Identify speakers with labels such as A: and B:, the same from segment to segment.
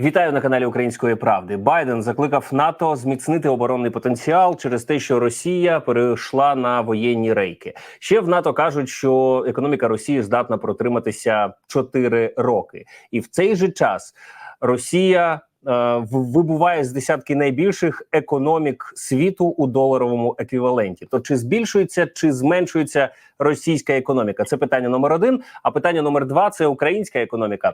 A: Вітаю на каналі Української правди. Байден закликав НАТО зміцнити оборонний потенціал через те, що Росія перейшла на воєнні рейки. Ще в НАТО кажуть, що економіка Росії здатна протриматися 4 роки, і в цей же час Росія вибуває з десятки найбільших економік світу у доларовому еквіваленті. То чи збільшується, чи зменшується російська економіка? Це питання номер один. А питання номер два це українська економіка.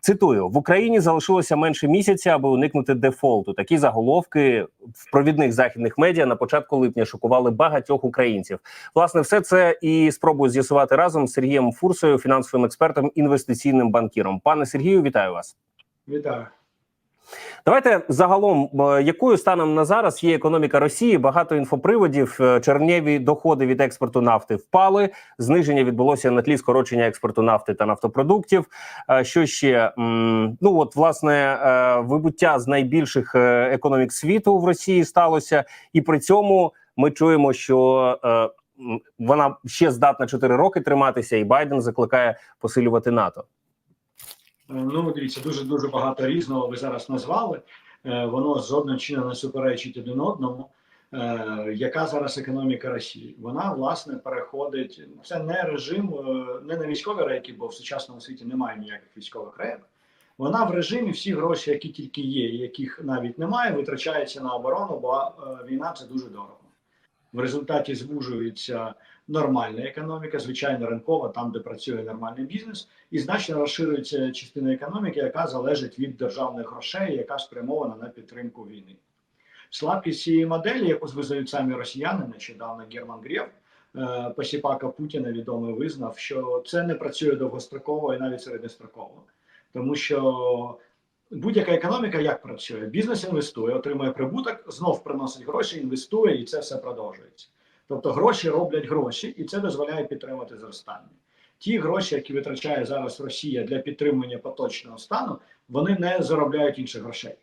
A: Цитую: в Україні залишилося менше місяця, аби уникнути дефолту. Такі заголовки в провідних західних медіа на початку липня шокували багатьох українців. Власне, все це і спробую з'ясувати разом з Сергієм Фурсою, фінансовим експертом, інвестиційним банкіром. Пане Сергію, вітаю вас.
B: Вітаю.
A: Давайте загалом, е, якою станом на зараз є економіка Росії? Багато інфоприводів. Е, Чернєві доходи від експорту нафти впали. Зниження відбулося на тлі скорочення експорту нафти та нафтопродуктів. Е, Що ще ну от власне вибуття з найбільших економік світу в Росії сталося, і при цьому ми чуємо, що вона ще здатна 4 роки триматися, і Байден закликає посилювати НАТО.
B: Е, Ну, дивіться, дуже дуже багато різного ви зараз назвали. Е, Воно жодним чином не суперечить один одному. Е, Яка зараз економіка Росії? Вона власне переходить. Це не режим, не на військові рейки, бо в сучасному світі немає ніяких військових рейок. Вона в режимі всі гроші, які тільки є, яких навіть немає, витрачаються на оборону, бо війна це дуже дорого. В результаті звужується нормальна економіка, звичайно ринкова, там де працює нормальний бізнес, і значно розширюється частина економіки, яка залежить від державних грошей, яка спрямована на підтримку війни. Слабкість цієї моделі, яку визнають самі росіяни, нещодавно Герман Грєв, е, посіпака Путіна відомий визнав, що це не працює довгостроково і навіть середньостроково, тому що будь-яка економіка як працює? Бізнес інвестує, отримує прибуток, знов приносить гроші, інвестує, і це все продовжується. Тобто гроші роблять гроші, і це дозволяє підтримати зростання. Ті гроші, які витрачає зараз Росія для підтримання поточного стану, вони не заробляють інших грошей.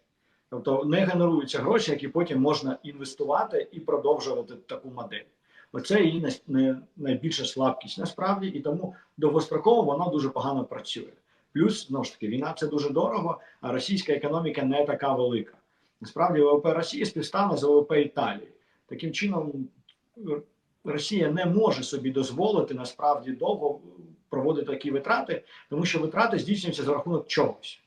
B: Тобто не генеруються гроші, які потім можна інвестувати і продовжувати таку модель. Оце її най- най- найбільша слабкість насправді, і тому довгостроково вона дуже погано працює. Плюс знову ж таки війна це дуже дорого, а російська економіка не така велика. Насправді ВВП Росії співстане з ВВП Італії. Таким чином, Росія не може собі дозволити насправді довго проводити такі витрати, тому що витрати здійснюються за рахунок чогось.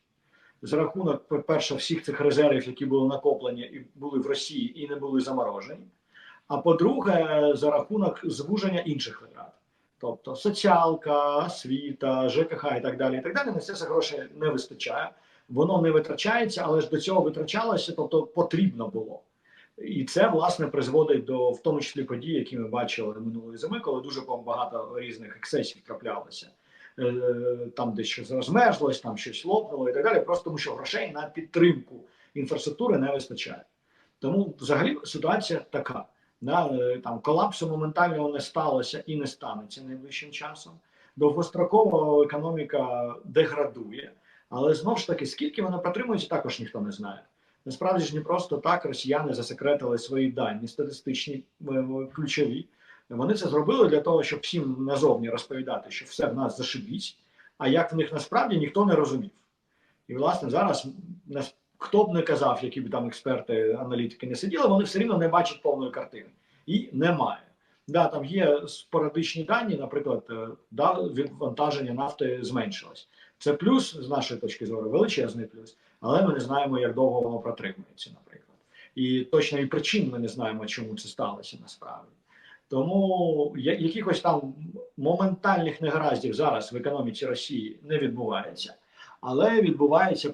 B: За рахунок, по-перше, всіх цих резервів, які були накоплені і були в Росії і не були заморожені. А по-друге, за рахунок звуження інших витрат. Тобто соціалка, освіта, ЖКХ і так далі. І так далі. На це все грошей не вистачає. Воно не витрачається, але ж до цього витрачалося, тобто потрібно було. І це власне призводить до в тому числі подій, які ми бачили минулої зими, коли дуже багато різних ексцесів траплялося. Е, Там десь щось розмерзлось, там щось лопнуло і так далі. Просто тому, що грошей на підтримку інфраструктури не вистачає. Тому взагалі ситуація така. Да, е, там колапсу моментального не сталося і не станеться найближчим часом. Довгостроково економіка деградує, але знову ж таки, скільки вона протримується, також ніхто не знає. Насправді ж не просто так росіяни засекретили свої дані статистичні е, ключові. Вони це зробили для того, щоб всім назовні розповідати, що все в нас зашибісь, а як в них насправді ніхто не розумів. І власне зараз нас хто б не казав, які б там експерти, аналітики не сиділи, вони все рівно не бачать повної картини. І немає. Да, там є спорадичні дані, наприклад, е, да, відвантаження нафти зменшилось. Це плюс з нашої точки зору, величезний плюс, але ми не знаємо, як довго воно протримується, наприклад. І точно і причин ми не знаємо, чому це сталося насправді. Тому якихось там моментальних негараздів зараз в економіці Росії не відбувається, але відбувається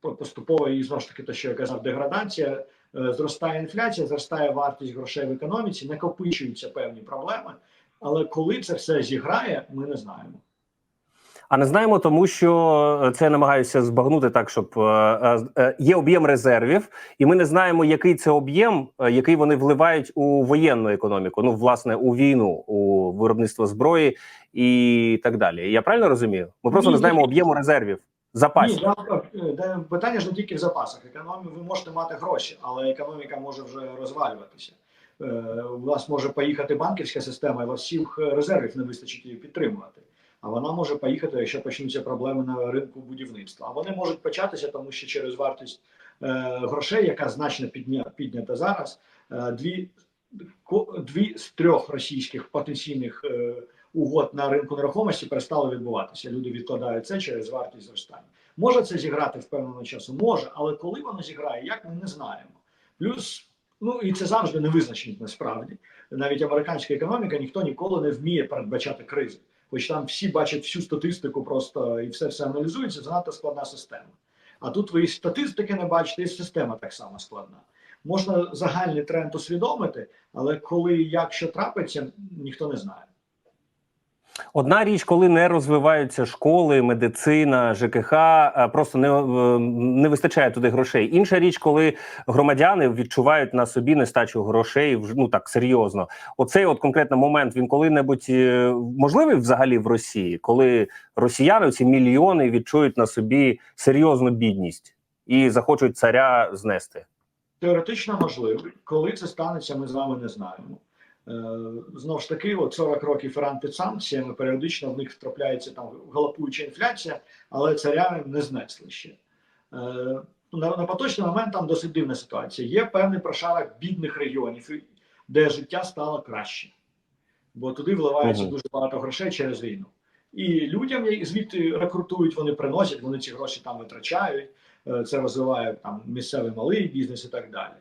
B: поступово і знову ж таки, те, що я казав, деградація, е, зростає інфляція, зростає вартість грошей в економіці, накопичуються певні проблеми. Але коли це все зіграє, ми не знаємо.
A: А не знаємо, тому що е, це я намагаюся збагнути так, щоб е, е, є об'єм резервів, і ми не знаємо, який це об'єм, який вони вливають у воєнну економіку. Ну, власне, у війну, у виробництво зброї і так далі. Я правильно розумію? Ми просто не знаємо об'єму резервів запасів.
B: Ні, питання ж не тільки в запасах. Економію ви можете мати гроші, але економіка може вже розвалюватися. У вас може поїхати банківська система, і у вас всіх резервів не вистачить її підтримувати. А вона може поїхати, якщо почнуться проблеми на ринку будівництва. А вони можуть початися, тому що через вартість е, грошей, яка значно підня, піднята зараз, е, дві, дві з трьох російських потенційних е, угод на ринку нерухомості перестали відбуватися. Люди відкладають це через вартість зростання. Може це зіграти впевненого часу? Може, але коли воно зіграє, як ми не знаємо. Плюс, ну і це завжди невизначеність насправді. Навіть американська економіка ніхто ніколи не вміє передбачати кризи. Хоч там всі бачать всю статистику, просто і все все аналізується, занадто складна система. А тут ви і статистики не бачите, і система так само складна. Можна загальний тренд усвідомити, але коли як що трапиться, ніхто не знає.
A: Одна річ, коли не розвиваються школи, медицина, ЖКХ, просто не, е, не вистачає туди грошей. Інша річ, коли громадяни відчувають на собі нестачу грошей, ну так серйозно. Оцей от конкретно момент він коли-небудь е, можливий взагалі в Росії, коли росіяни ці мільйони відчують на собі серйозну бідність і захочуть царя знести.
B: Теоретично можливо. Коли це станеться, ми з вами не знаємо. Е, Знову ж таки, от 40 років Іран під санкціями, періодично в них трапляється там галопуюча інфляція, але царя не знесли ще. Е, На, на поточний момент там досить дивна ситуація. Є певний прошарок бідних регіонів, де життя стало краще, бо туди вливається дуже багато грошей через війну. І людям, звідти рекрутують, вони приносять, вони ці гроші там витрачають. Е, Це розвиває там місцевий малий бізнес і так далі.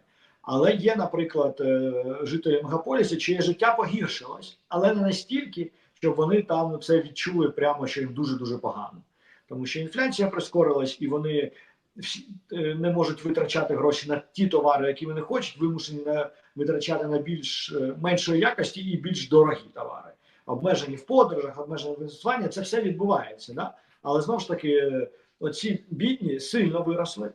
B: Але є, наприклад, е, жителі мегаполісу, чиє життя погіршилось, але не настільки, щоб вони там це відчули прямо, що їм дуже дуже погано. Тому що інфляція прискорилась, і вони всі е, не можуть витрачати гроші на ті товари, які вони хочуть, вимушені на витрачати на більш е, меншої якості і більш дорогі товари. Обмежені в подорожах, обмежені в інвестуванні, це все відбувається. Да? Але знову ж таки, оці бідні сильно виросли е,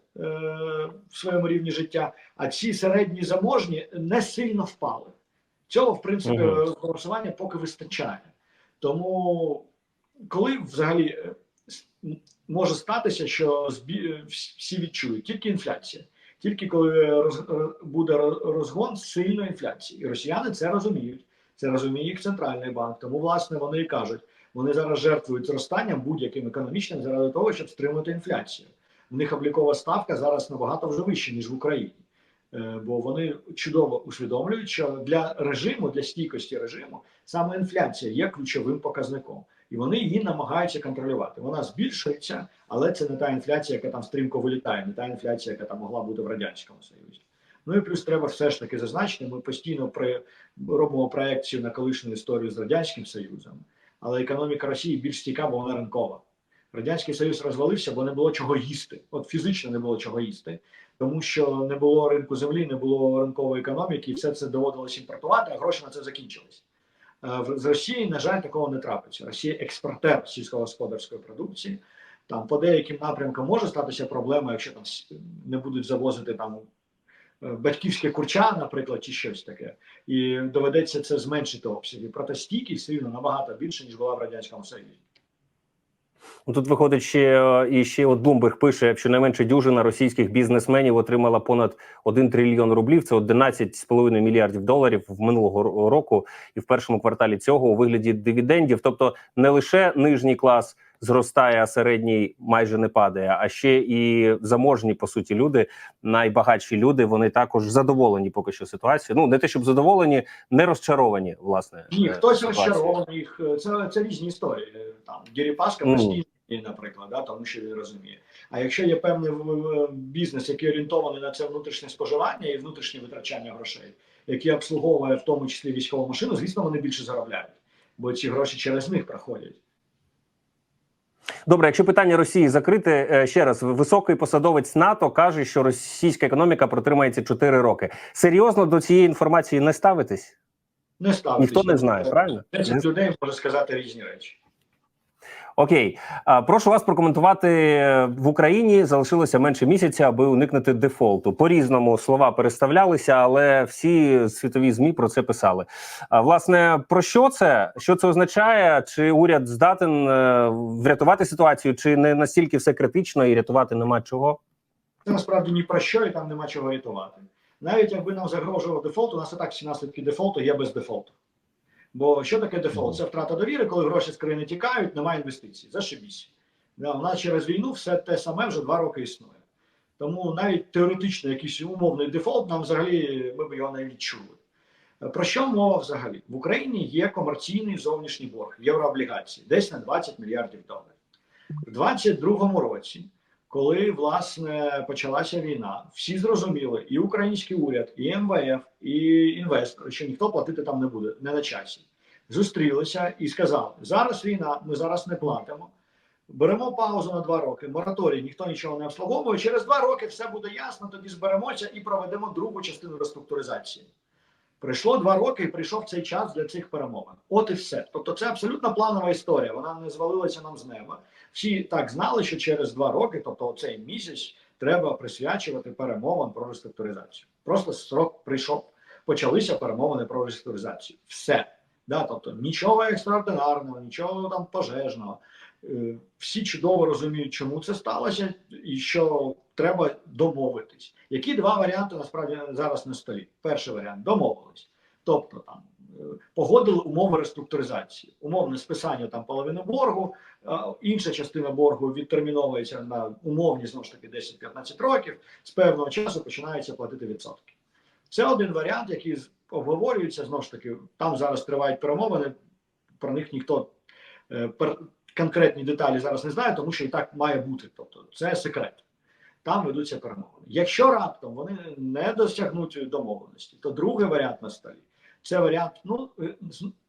B: в своєму рівні життя, а ці середні заможні не сильно впали. Цього, в принципі, голосування поки вистачає. Тому, коли взагалі е, може статися, що збі- е, всі відчують тільки інфляція, тільки коли роз, роз- буде розгон сильної інфляції, і росіяни це розуміють. Це розуміє їх центральний банк. Тому, власне, вони і кажуть, вони зараз жертвують зростанням будь-яким економічним заради того, щоб стримати інфляцію. В них облікова ставка зараз набагато вже вища, ніж в Україні. Е, Бо вони чудово усвідомлюють, що для режиму, для стійкості режиму, саме інфляція є ключовим показником, і вони її намагаються контролювати. Вона збільшується, але це не та інфляція, яка там стрімко вилітає, не та інфляція, яка там могла бути в радянському союзі. Ну і плюс треба все ж таки зазначити. Ми постійно при робимо проекцію на колишню історію з радянським союзом, але економіка Росії більш бо вона ринкова. Радянський Союз розвалився, бо не було чого їсти. От фізично не було чого їсти, тому що не було ринку землі, не було ринкової економіки, і все це доводилось імпортувати, а гроші на це закінчились. Е, З Росії, на жаль, такого не трапиться. Росія експортер сільськогосподарської продукції. Там по деяким напрямкам може статися проблема, якщо там не будуть завозити там е, батьківське курча, наприклад, чи щось таке, і доведеться це зменшити обсяги. Проте стійкість все рівно набагато більше ніж була в радянському союзі.
A: Ну, Тут виходить ще е, і ще от Bloomberg пише, щонайменше дюжина російських бізнесменів отримала понад 1 трильйон рублів. Це 11,5 мільярдів доларів в минулого року, і в першому кварталі цього у вигляді дивідендів. Тобто не лише нижній клас зростає, а середній майже не падає. А ще і заможні по суті люди, найбагатші люди. Вони також задоволені поки що ситуацією. Ну не те, щоб задоволені, не розчаровані. Власне
B: Ні,
A: е,
B: хтось розчарований. е, Це, це різні історії. Е, Там Діріпаска постійно, наприклад, да, тому що він розуміє. А якщо є певний бізнес, який орієнтований на це внутрішнє споживання і внутрішнє витрачання грошей, який обслуговує в тому числі військову машину, звісно, вони більше заробляють, бо ці гроші через них проходять.
A: Добре, якщо питання Росії закрите е, ще раз, високий посадовець НАТО каже, що російська економіка протримається 4 роки. Серйозно до цієї інформації не ставитись?
B: Не ставитись.
A: Ніхто не знає, правильно?
B: 10 людей може сказати різні речі.
A: Окей, прошу вас прокоментувати в Україні. Залишилося менше місяця, аби уникнути дефолту. По різному слова переставлялися, але всі світові змі про це писали. Власне про що це? Що це означає? Чи уряд здатен е, врятувати ситуацію, чи не настільки все критично і рятувати нема чого?
B: Це насправді ні про що і там нема чого рятувати. Навіть якби нам загрожував дефолт, у нас і так всі наслідки дефолту є без дефолту. Бо що таке дефолт? Це втрата довіри, коли гроші з країни тікають, немає інвестицій. Зашибісь. Да, у нас через війну все те саме вже два роки існує. Тому навіть теоретично якийсь умовний дефолт нам взагалі ми б його не відчули. Про що мова взагалі? В Україні є комерційний зовнішній борг єврооблігації, десь на 20 мільярдів доларів. У 2022 році, коли власне почалася війна, всі зрозуміли, і український уряд, і МВФ, і інвестори, що ніхто платити там не буде, не на часі. Зустрілися і сказали: зараз війна, ми зараз не платимо. Беремо паузу на два роки. Мораторій ніхто нічого не обслуговує. Через два роки все буде ясно. Тоді зберемося і проведемо другу частину реструктуризації. Пройшло два роки, і прийшов цей час для цих перемовин. От і все. Тобто, це абсолютно планова історія. Вона не звалилася нам з неба. Всі так знали, що через два роки, тобто цей місяць, треба присвячувати перемовин про реструктуризацію. Просто срок прийшов. Почалися перемовини про реструктуризацію. Все. Да, тобто нічого екстраординарного, нічого там пожежного. Е, Всі чудово розуміють, чому це сталося, і що треба домовитись. Які два варіанти насправді зараз на столі? Перший варіант домовились. Тобто там погодили умови реструктуризації, умовне списання там половини боргу, інша частина боргу відтерміновується на умовні знову ж таки 10-15 років. З певного часу починається платити відсотки. Це один варіант, який обговорюється знову ж таки. Там зараз тривають перемовини. Про них ніхто е, конкретні деталі зараз не знає, тому що і так має бути. Тобто, це секрет. Там ведуться перемовини. Якщо раптом вони не досягнуть домовленості, то другий варіант на столі. Це варіант. Ну е,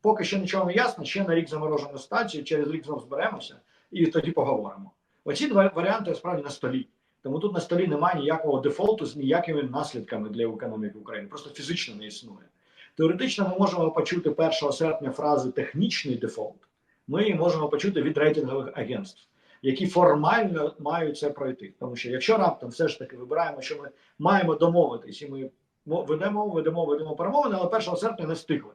B: поки що нічого не ясно. Ще на рік заморожено стацію, через рік знов зберемося і тоді поговоримо. Оці два варіанти справді на столі. Тому тут на столі немає ніякого дефолту з ніякими наслідками для економіки України. Просто фізично не існує. Теоретично ми можемо почути 1 серпня фразу технічний дефолт. Ми її можемо почути від рейтингових агентств, які формально мають це пройти. Тому що якщо раптом все ж таки вибираємо, що ми маємо домовитись, і ми ведемо, ведемо, ведемо перемовини, але 1 серпня не встигли.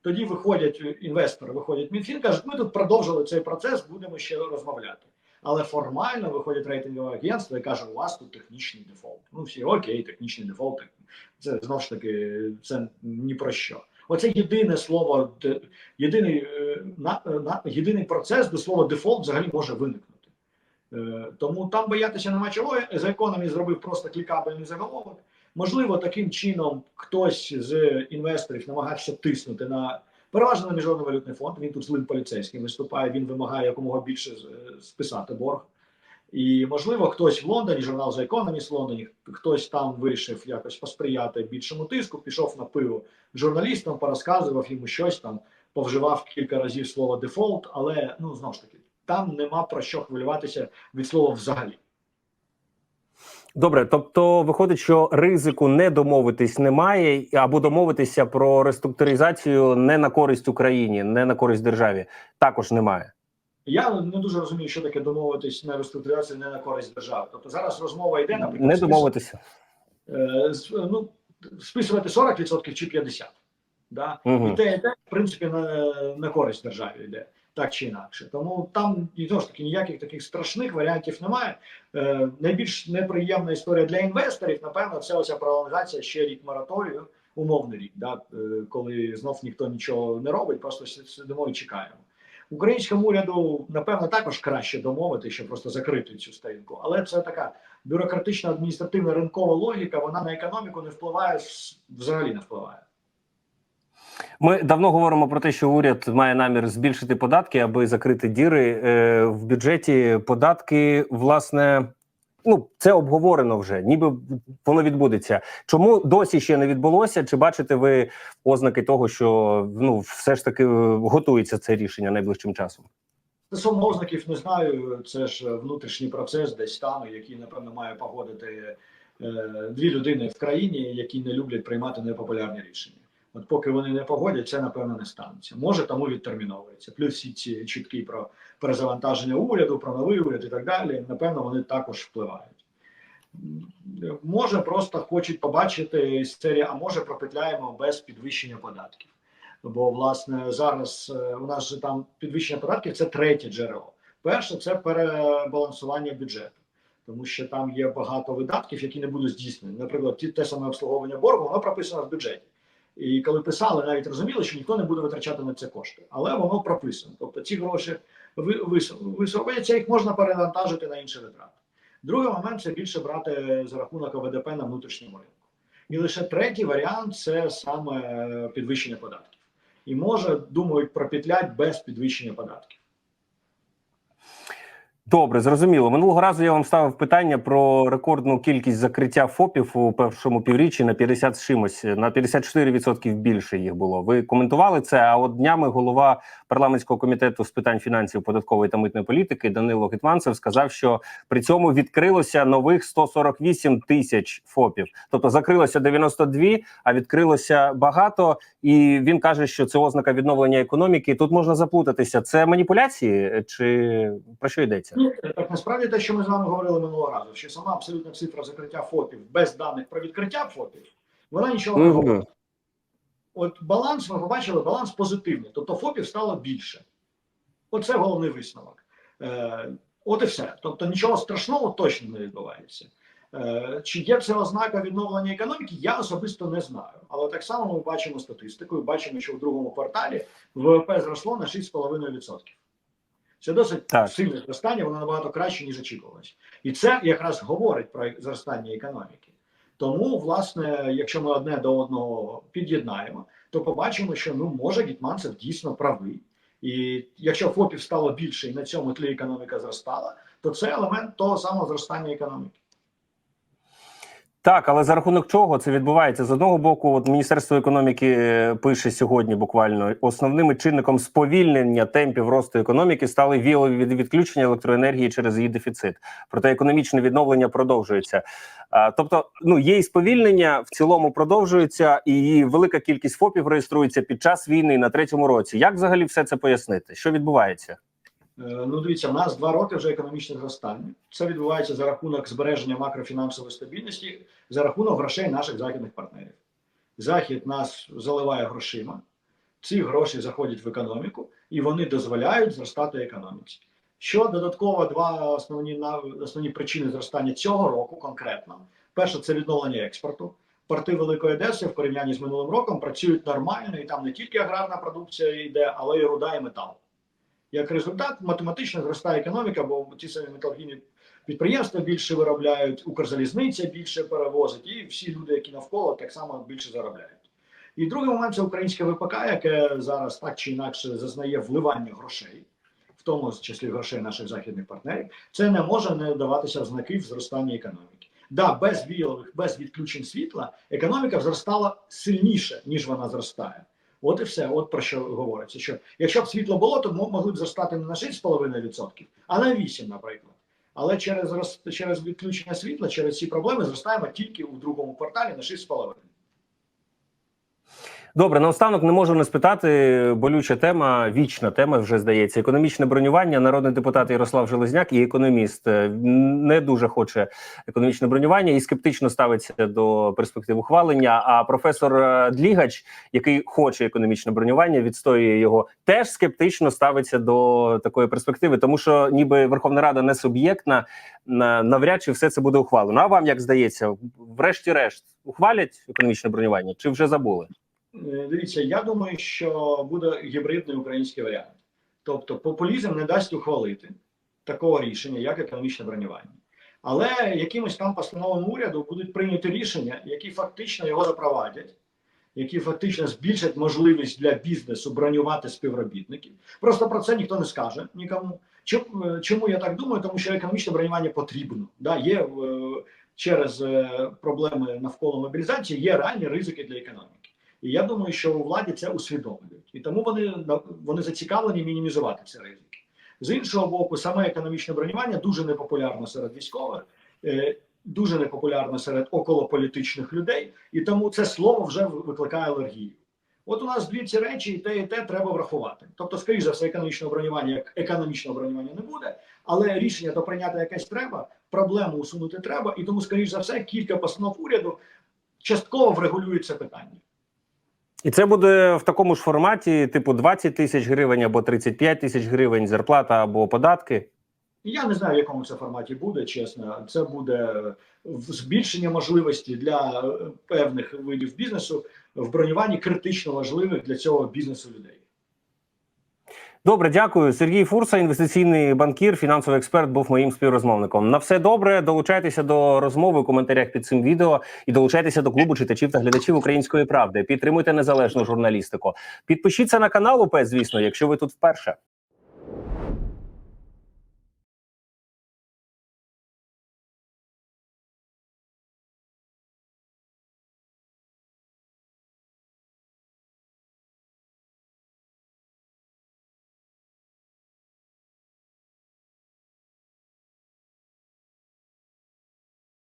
B: Тоді виходять е, інвестори, виходять Мінфін, кажуть, ми тут продовжили цей процес, будемо ще розмовляти. Але формально виходять рейтингове агентство і каже, у вас тут технічний дефолт. Ну всі окей, технічний дефолт. Це знову ж таки це ні про що. Оце єдине слово, єдиний е, на, на єдиний процес, де слово дефолт взагалі може виникнути. Е, Тому там боятися нема чого. За економі зробив просто клікабельний заголовок. Можливо, таким чином хтось з інвесторів намагався тиснути на переважно на міжнародний валютний фонд. Він тут злим поліцейським виступає. Він вимагає якомога більше е, списати борг. І можливо, хтось в Лондоні, журнал The Economist в Лондоні, хтось там вирішив якось посприяти більшому тиску, пішов на пиво журналістам, порозказував йому щось там, повживав кілька разів слово дефолт, але ну знову ж таки, там нема про що хвилюватися від слова взагалі.
A: Добре, тобто виходить, що ризику не домовитись немає, або домовитися про реструктуризацію не на користь Україні, не на користь державі, також немає.
B: Я не дуже розумію, що таке домовитись на реструктуризацію не на користь держави. Тобто зараз розмова йде наприклад,
A: Не домовитися.
B: е, ну, списувати 40% чи 50%. Да?
A: Мгм.
B: І те, і те, в принципі, на, на користь державі йде, так чи інакше. Тому там і знову ж таки ніяких таких страшних варіантів немає. Е, найбільш неприємна історія для інвесторів, напевно, це оця пролонгація ще рік мораторію, умовний рік, да? е, коли знов ніхто нічого не робить, просто сидимо і чекаємо. Українському уряду, напевно, також краще домовити, щоб просто закрити цю сторінку. Але це така бюрократична адміністративна ринкова логіка, вона на економіку не впливає, взагалі не впливає.
A: Ми давно говоримо про те, що уряд має намір збільшити податки, аби закрити діри е, в бюджеті. Податки, власне, ну це обговорено вже, ніби воно відбудеться. Чому досі ще не відбулося? Чи бачите ви ознаки того, що ну все ж таки е, готується це рішення найближчим часом?
B: Стосовно ознаків не знаю. Це ж внутрішній процес, десь там, який напевно має погодити е, дві людини в країні, які не люблять приймати непопулярні рішення. От поки вони не погодять, це напевно не станеться. Може, тому відтерміновується. Плюс всі ці чутки про перезавантаження уряду, про новий уряд і так далі. Напевно, вони також впливають. Може, просто хочуть побачити з серії, а може пропетляємо без підвищення податків. Бо власне зараз е, у нас же там підвищення податків це третє джерело. Перше це перебалансування бюджету, тому що там є багато видатків, які не будуть здійснені. Наприклад, те саме обслуговування боргу, воно прописано в бюджеті. І коли писали, навіть розуміли, що ніхто не буде витрачати на це кошти, але воно прописано. Тобто ці гроші ви- висовуються, їх можна перевантажити на інші витрати. Другий момент це більше брати за рахунок ОВДП на внутрішньому ринку. І лише третій варіант це саме е, підвищення податків. І може думають про петлять без підвищення податків.
A: Добре, зрозуміло. Минулого разу я вам ставив питання про рекордну кількість закриття ФОПів у першому півріччі на 50 з чимось, на 54% більше їх було. Ви коментували це. А от днями голова парламентського комітету з питань фінансів, податкової та митної політики Данило Гетманцев сказав, що при цьому відкрилося нових 148 тисяч ФОПів. Тобто закрилося 92, а відкрилося багато. І він каже, що це ознака відновлення економіки. Тут можна заплутатися. Це маніпуляції чи про що йдеться?
B: Ну, так насправді те, що ми з вами говорили минулого разу, що сама абсолютна цифра закриття ФОПів без даних про відкриття ФОПів, вона нічого не говорить. От баланс, ми побачили, баланс позитивний, тобто ФОПів стало більше. Оце головний висновок. Е, от і все. Тобто нічого страшного точно не відбувається. Е, чи є це ознака відновлення економіки? Я особисто не знаю. Але так само ми бачимо статистику і бачимо, що в другому кварталі ВВП зросло на 6,5%. Це досить
A: Так.
B: сильне зростання, воно набагато краще, ніж очікувалось. І це якраз говорить про зростання економіки. Тому, власне, якщо ми одне до одного під'єднаємо, то побачимо, що ну може Гітманцев дійсно правий. І якщо ФОПів стало більше і на цьому тлі економіка зростала, то це елемент того самого зростання економіки.
A: Так, але за рахунок чого це відбувається? З одного боку, от Міністерство економіки е, пише сьогодні буквально основним чинником сповільнення темпів росту економіки стали віялові від відключення електроенергії через її дефіцит. Проте економічне відновлення продовжується. А, тобто, ну є і сповільнення в цілому продовжується, і велика кількість ФОПів реєструється під час війни на третьому році. Як взагалі все це пояснити? Що відбувається?
B: Е, Ну, дивіться, в нас два роки вже економічне зростання. Це відбувається за рахунок збереження макрофінансової стабільності, за рахунок грошей наших західних партнерів. Захід нас заливає грошима, ці гроші заходять в економіку і вони дозволяють зростати економіці. Що додатково два основні основні причини зростання цього року конкретно: перше це відновлення експорту. Порти Великої Одеси в порівнянні з минулим роком працюють нормально, і там не тільки аграрна продукція йде, але й руда і метал. Як результат, математично зростає економіка, бо ті самі металургійні підприємства більше виробляють, Укрзалізниця більше перевозить, і всі люди, які навколо, так само більше заробляють. І другий момент це українське ВПК, яке зараз так чи інакше зазнає вливання грошей, в тому числі грошей наших західних партнерів. Це не може не даватися в знаки в зростанні економіки. Да, без віялових, без відключень світла економіка зростала сильніше, ніж вона зростає. От і все, от про що говориться. Що якщо б світло було, то мо- могли б зростати не на 6,5%, а на 8%, наприклад. Але через через відключення світла, через ці проблеми зростаємо тільки у другому кварталі на 6,5%.
A: Добре, наостанок не можу не спитати. Болюча тема, вічна тема вже здається. Економічне бронювання. Народний депутат Ярослав Железняк і економіст е, не дуже хоче економічне бронювання і скептично ставиться до перспектив ухвалення. А професор е, Длігач, який хоче економічне бронювання, відстоює його, теж скептично ставиться до такої перспективи, тому що ніби Верховна Рада не суб'єктна, навряд чи все це буде ухвалено. А вам як здається, врешті-решт ухвалять економічне бронювання чи вже забули?
B: Е, Дивіться, я думаю, що буде гібридний український варіант. Тобто, популізм не дасть ухвалити такого рішення, як економічне бронювання. Але якимось там постановами уряду будуть прийняті рішення, які фактично його запровадять, які фактично збільшать можливість для бізнесу бронювати співробітників. Просто про це ніхто не скаже нікому. Чому, е, я так думаю? Тому що економічне бронювання потрібно. Да, є е, через проблеми навколо мобілізації, є реальні ризики для економіки. І я думаю, що у владі це усвідомлюють, і тому вони вони зацікавлені мінімізувати ці ризики. З іншого боку, саме економічне бронювання дуже непопулярно серед військових, е, дуже непопулярно серед околополітичних людей, і тому це слово вже викликає алергію. От у нас дві ці речі, і те, і те треба врахувати. Тобто, скоріш за все, економічного бронювання як економічного бронювання не буде, але рішення то прийняти якесь треба, проблему усунути треба, і тому, скоріш за все, кілька постанов уряду частково врегулюють це питання.
A: І це буде в такому ж форматі, типу 20 тисяч гривень або 35 тисяч гривень, зарплата або податки.
B: Я не знаю, в якому це форматі буде, чесно. Це буде збільшення можливості для е, певних видів бізнесу в бронюванні критично важливих для цього бізнесу людей.
A: Добре, дякую. Сергій Фурса, інвестиційний банкір, фінансовий експерт, був моїм співрозмовником. На все добре. Долучайтеся до розмови у коментарях під цим відео і долучайтеся до клубу читачів та глядачів української правди. Підтримуйте незалежну журналістику. Підпишіться на канал УП, звісно, якщо ви тут вперше.